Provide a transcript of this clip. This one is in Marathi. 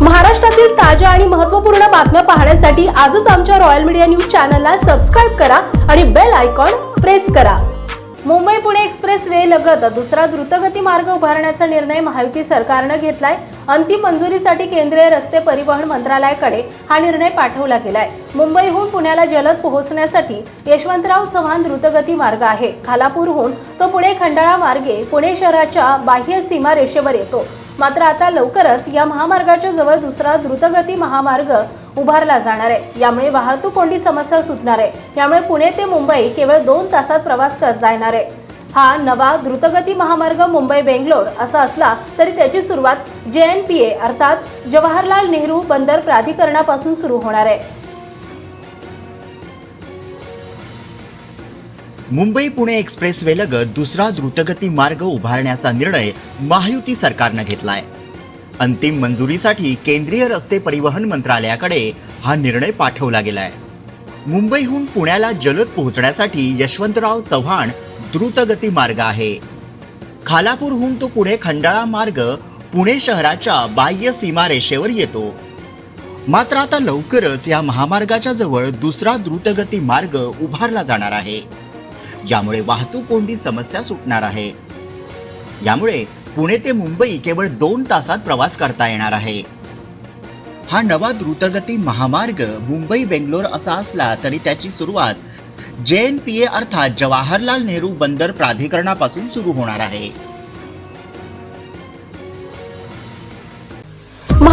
महाराष्ट्रातील ताज्या आणि महत्त्वपूर्ण बातम्या पाहण्यासाठी आजच आमच्या रॉयल मीडिया न्यूज चॅनलला सबस्क्राईब करा आणि बेल आयकॉन प्रेस करा. मुंबई पुणे एक्सप्रेस वे लगत दुसरा द्रुतगती मार्ग उभारण्याचा निर्णय महायुती सरकारनं घेतलाय. अंतिम मंजुरीसाठी केंद्रीय रस्ते परिवहन मंत्रालयाकडे हा निर्णय पाठवला गेलाय. मुंबईहून पुण्याला जलद पोहोचण्यासाठी यशवंतराव चव्हाण द्रुतगती मार्ग आहे. खालापूरहून तो पुणे खंडाळा मार्गे पुणे शहराच्या बाह्य सीमा रेषेवर येतो. मात्र आता लवकरच या महामार्गाच्या जवळ दुसरा द्रुतगती महामार्ग उभारला जाणार आहे. यामुळे वाहतूक कोंडी समस्या सुटणार आहे. यामुळे पुणे ते मुंबई केवळ दोन तासात प्रवास करता येणार आहे. हा नवा द्रुतगती महामार्ग मुंबई बेंगलोर असा असला तरी त्याची सुरुवात जे एन पी ए अर्थात जवाहरलाल नेहरू बंदर प्राधिकरणापासून सुरू होणार आहे. मुंबई पुणे एक्सप्रेसवे लगत दुसरा द्रुतगती मार्ग उभारण्याचा निर्णय महायुती सरकारनं घेतलाय. अंतिम मंजुरीसाठी केंद्रीय रस्ते परिवहन मंत्रालयाकडे हा निर्णय पाठवला गेलाय. मुंबईहून पुण्याला जलद पोहोचण्यासाठी यशवंतराव चव्हाण द्रुतगती मार्ग आहे. खालापूरहून तो पुढे खंडाळा मार्ग पुणे शहराच्या बाह्य सीमारेषेवर येतो. मात्र आता लवकरच या महामार्गाच्या जवळ दुसरा द्रुतगती मार्ग उभारला जाणार आहे. यामुळे वाहतूक कोंडी समस्या सुटणार आहे. यामुळे पुणे ते मुंबई केवळ दोन तासात प्रवास करता येणार आहे. हा नवा द्रुतगती महामार्ग मुंबई बेंगलोर असा असला तरी त्याची सुरुवात जे एन पी ए अर्थात जवाहरलाल नेहरू बंदर प्राधिकरणापासून सुरू होणार आहे.